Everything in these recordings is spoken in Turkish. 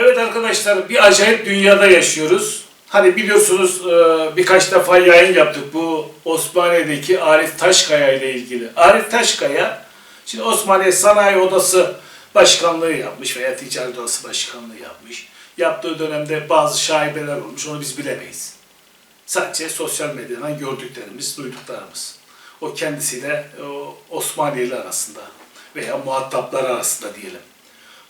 Evet arkadaşlar bir acayip dünyada yaşıyoruz. Hani biliyorsunuz e, birkaç defa yayın yaptık bu Osmaniye'deki Arif Taşkaya ile ilgili. Arif Taşkaya şimdi Osmaniye Sanayi Odası Başkanlığı yapmış veya Ticaret Odası Başkanlığı yapmış. Yaptığı dönemde bazı şaibeler olmuş onu biz bilemeyiz. Sadece sosyal medyadan gördüklerimiz, duyduklarımız. O kendisiyle o Osmaniyeli arasında veya muhataplar arasında diyelim.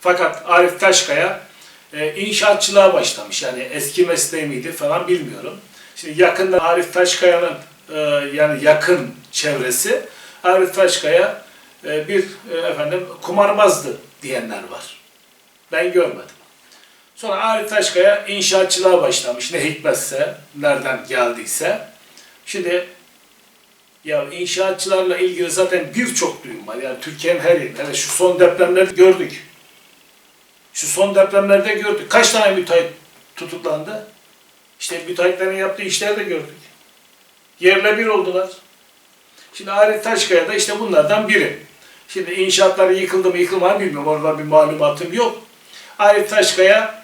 Fakat Arif Taşkaya e, inşaatçılığa başlamış. Yani eski mesleği miydi falan bilmiyorum. Şimdi yakında Arif Taşkaya'nın e, yani yakın çevresi Arif Taşkaya e, bir e, efendim kumarbazdı diyenler var. Ben görmedim. Sonra Arif Taşkaya inşaatçılığa başlamış. Ne hikmetse, nereden geldiyse. Şimdi ya inşaatçılarla ilgili zaten birçok duyum var. Yani Türkiye'nin her yerinde. Yani şu son depremleri gördük. Şu son depremlerde gördük. Kaç tane müteahhit tutuklandı? İşte müteahhitlerin yaptığı işleri de gördük. Yerle bir oldular. Şimdi Arif Taşkaya da işte bunlardan biri. Şimdi inşaatları yıkıldı mı yıkılmadı mı bilmiyorum. Orada bir malumatım yok. Arif Taşkaya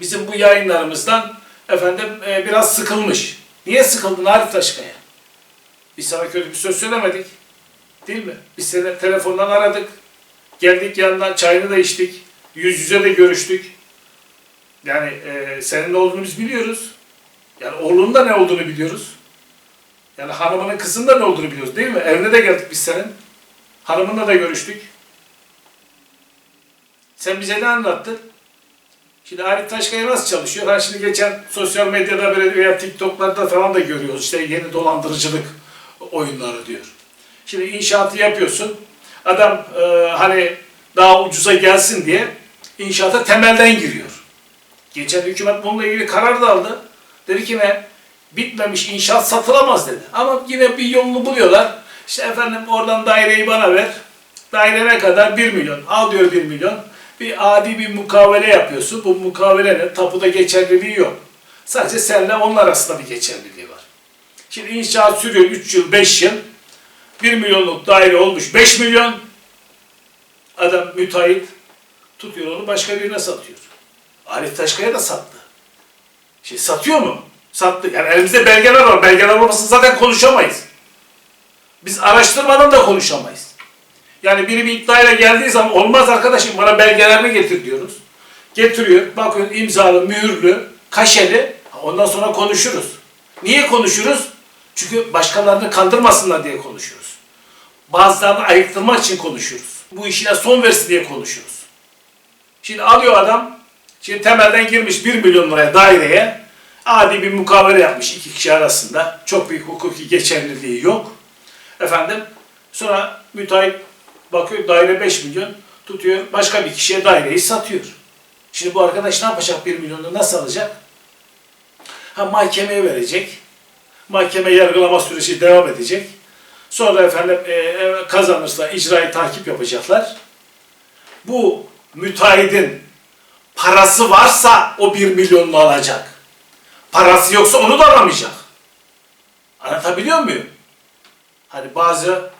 bizim bu yayınlarımızdan efendim e, biraz sıkılmış. Niye sıkıldın Arif Taşkaya? Biz sana kötü bir söz söylemedik. Değil mi? Biz seni telefondan aradık. Geldik yanına çayını da içtik. Yüz yüze de görüştük. Yani e, senin ne olduğunu biz biliyoruz. Yani oğlunun da ne olduğunu biliyoruz. Yani hanımının kızının da ne olduğunu biliyoruz değil mi? Evine de geldik biz senin. Hanımınla da görüştük. Sen bize ne anlattın? Şimdi Arif Taşkaya nasıl çalışıyor? Ha şimdi geçen sosyal medyada böyle veya TikTok'larda falan da görüyoruz. İşte yeni dolandırıcılık oyunları diyor. Şimdi inşaatı yapıyorsun. Adam e, hani daha ucuza gelsin diye inşaata temelden giriyor. Geçen hükümet bununla ilgili karar da aldı. Dedi ki ne? Bitmemiş inşaat satılamaz dedi. Ama yine bir yolunu buluyorlar. İşte efendim oradan daireyi bana ver. Daire ne kadar? 1 milyon. Al diyor 1 milyon. Bir adi bir mukavele yapıyorsun. Bu mukavelenin tapuda geçerliliği yok. Sadece seninle onun arasında bir geçerliliği var. Şimdi inşaat sürüyor 3 yıl, 5 yıl. 1 milyonluk daire olmuş 5 milyon. Adam müteahhit tutuyor onu başka birine satıyor. Arif Taşkaya da sattı. Şey satıyor mu? Sattı. Yani elimizde belgeler var. Belgeler olmasa zaten konuşamayız. Biz araştırmadan da konuşamayız. Yani biri bir iddiayla geldiği zaman olmaz arkadaşım bana belgelerini getir diyoruz. Getiriyor. Bakıyorsun imzalı, mühürlü, kaşeli. Ondan sonra konuşuruz. Niye konuşuruz? Çünkü başkalarını kandırmasınlar diye konuşuyoruz. Bazılarını ayıktırmak için konuşuyoruz. Bu işine son versin diye konuşuyoruz. Şimdi alıyor adam, şimdi temelden girmiş 1 milyon liraya daireye, adi bir mukavele yapmış iki kişi arasında. Çok büyük hukuki geçerliliği yok. Efendim, sonra müteahhit bakıyor daire 5 milyon, tutuyor başka bir kişiye daireyi satıyor. Şimdi bu arkadaş ne yapacak 1 milyonu nasıl alacak? Ha mahkemeye verecek. Mahkeme yargılama süreci devam edecek. Sonra efendim e, e, kazanırsa icrayı takip yapacaklar. Bu müteahhidin parası varsa o bir milyonunu alacak. Parası yoksa onu da alamayacak. Anlatabiliyor muyum? Hani bazı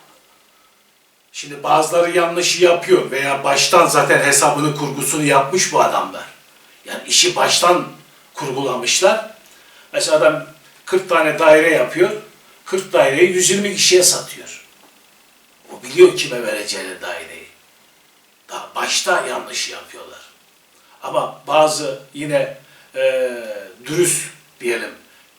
şimdi bazıları yanlışı yapıyor veya baştan zaten hesabını kurgusunu yapmış bu adamlar. Yani işi baştan kurgulamışlar. Mesela adam 40 tane daire yapıyor. 40 daireyi 120 kişiye satıyor. O biliyor kime vereceğini daireyi. Daha başta yanlış yapıyorlar. Ama bazı yine e, dürüst diyelim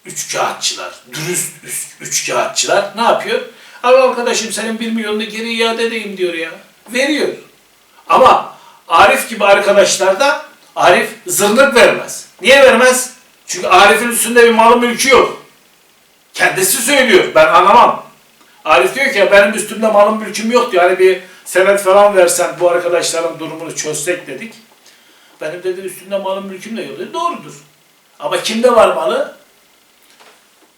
üç kağıtçılar, dürüst üç, üç kağıtçılar ne yapıyor? Al arkadaşım senin bir milyonunu geri iade edeyim diyor ya. Veriyor. Ama Arif gibi arkadaşlar da Arif zırnık vermez. Niye vermez? Çünkü Arif'in üstünde bir malı mülkü yok. Kendisi söylüyor. Ben anlamam. Arif diyor ki benim üstümde malım mülküm yok diyor. Hani bir senet falan versen bu arkadaşların durumunu çözsek dedik. Benim dedi üstümde malım mülküm de yok dedi. Doğrudur. Ama kimde var malı?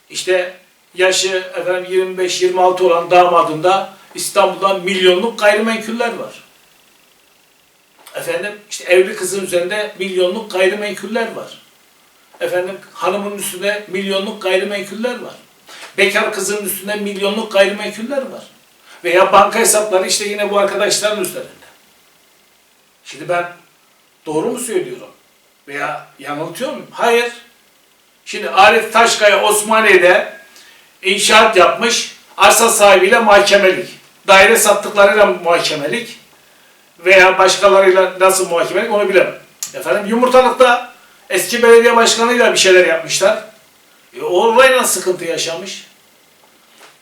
İşte yaşı efendim 25-26 olan damadında İstanbul'da milyonluk gayrimenkuller var. Efendim işte evli kızın üzerinde milyonluk gayrimenkuller var. Efendim hanımın üstünde milyonluk gayrimenkuller var. Bekar kızın üstünde milyonluk gayrimenkuller var. Veya banka hesapları işte yine bu arkadaşların üzerinde. Şimdi ben doğru mu söylüyorum? Veya yanıltıyor muyum? Hayır. Şimdi Arif Taşkaya Osmaniye'de inşaat yapmış, arsa sahibiyle mahkemelik. Daire sattıklarıyla muhakemelik veya başkalarıyla nasıl muhakemelik onu bilemem. Efendim Yumurtalık'ta eski belediye başkanıyla bir şeyler yapmışlar. E, orayla sıkıntı yaşamış.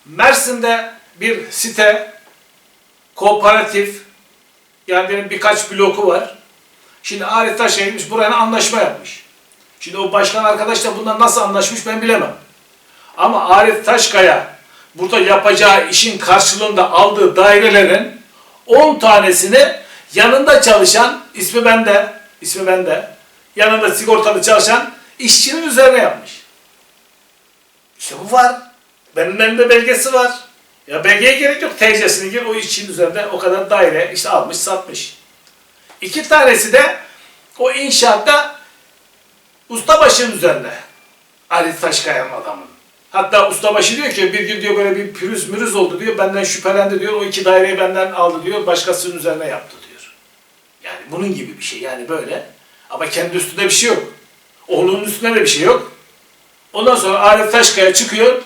Mersin'de bir site, kooperatif, yani benim birkaç bloku var. Şimdi Arif Taş'a gitmiş, buraya anlaşma yapmış. Şimdi o başkan arkadaş da bundan nasıl anlaşmış ben bilemem. Ama Arif Taşkaya burada yapacağı işin karşılığında aldığı dairelerin 10 tanesini yanında çalışan, ismi bende, ismi bende, yanında sigortalı çalışan işçinin üzerine yapmış. İşte bu var. Benim elimde belgesi var. Ya belgeye gerek yok. TC'sini gir o işçinin üzerinde o kadar daire işte almış satmış. İki tanesi de o inşaatta ustabaşının üzerinde. Ali Taşkayan adamın. Hatta ustabaşı diyor ki bir gün diyor böyle bir pürüz mürüz oldu diyor. Benden şüphelendi diyor. O iki daireyi benden aldı diyor. Başkasının üzerine yaptı diyor. Yani bunun gibi bir şey. Yani böyle. Ama kendi üstünde bir şey yok. Oğlunun üstünde de bir şey yok. Ondan sonra Arif Taşkaya çıkıyor.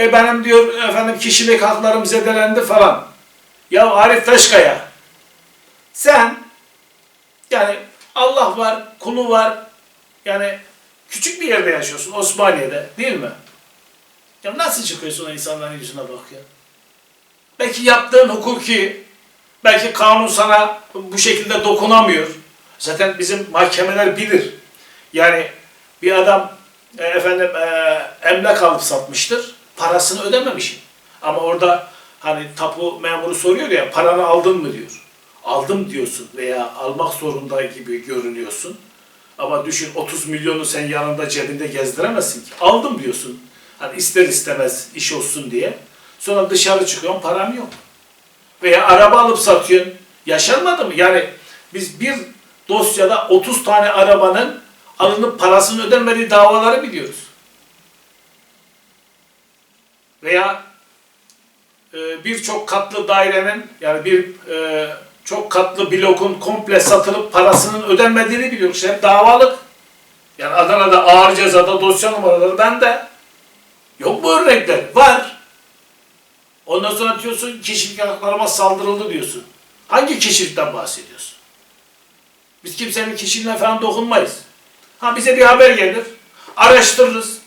E benim diyor efendim kişilik haklarım zedelendi falan. Ya Arif Taşkaya sen yani Allah var, kulu var. Yani küçük bir yerde yaşıyorsun Osmaniye'de değil mi? Ya nasıl çıkıyorsun o insanların yüzüne bak ya? Belki yaptığın hukuki, belki kanun sana bu şekilde dokunamıyor. Zaten bizim mahkemeler bilir. Yani bir adam e, efendim e, emlak alıp satmıştır. Parasını ödememişim. Ama orada hani tapu memuru soruyor ya paranı aldın mı diyor. Aldım diyorsun veya almak zorunda gibi görünüyorsun. Ama düşün 30 milyonu sen yanında cebinde gezdiremezsin ki. Aldım diyorsun. Hani ister istemez iş olsun diye. Sonra dışarı çıkıyorsun param yok. Veya araba alıp satıyorsun. Yaşanmadı mı? Yani biz bir dosyada 30 tane arabanın alınıp parasının ödenmediği davaları biliyoruz. Veya e, birçok katlı dairenin yani bir e, çok katlı blokun komple satılıp parasının ödenmediğini biliyoruz. İşte hep davalık. Yani Adana'da ağır cezada dosya numaraları bende. Yok mu örnekler? Var. Ondan sonra diyorsun kişilik haklarıma saldırıldı diyorsun. Hangi kişilikten bahsediyorsun? Biz kimsenin kişiliğine falan dokunmayız. Ha bize bir haber gelir. Araştırırız.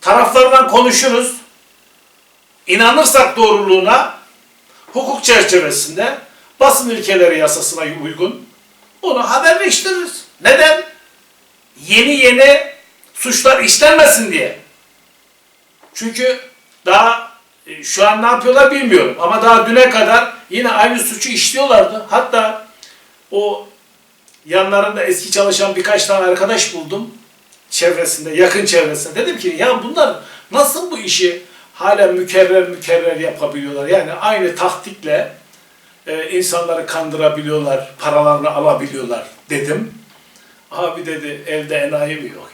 Taraflardan konuşuruz. İnanırsak doğruluğuna hukuk çerçevesinde basın ilkeleri yasasına uygun onu haberleştiririz. Neden? Yeni yeni suçlar işlenmesin diye. Çünkü daha e, şu an ne yapıyorlar bilmiyorum ama daha düne kadar yine aynı suçu işliyorlardı. Hatta o yanlarında eski çalışan birkaç tane arkadaş buldum çevresinde, yakın çevresinde. Dedim ki ya bunlar nasıl bu işi hala mükerrer mükerrer yapabiliyorlar? Yani aynı taktikle e, insanları kandırabiliyorlar, paralarını alabiliyorlar dedim. Abi dedi elde enayi mi yok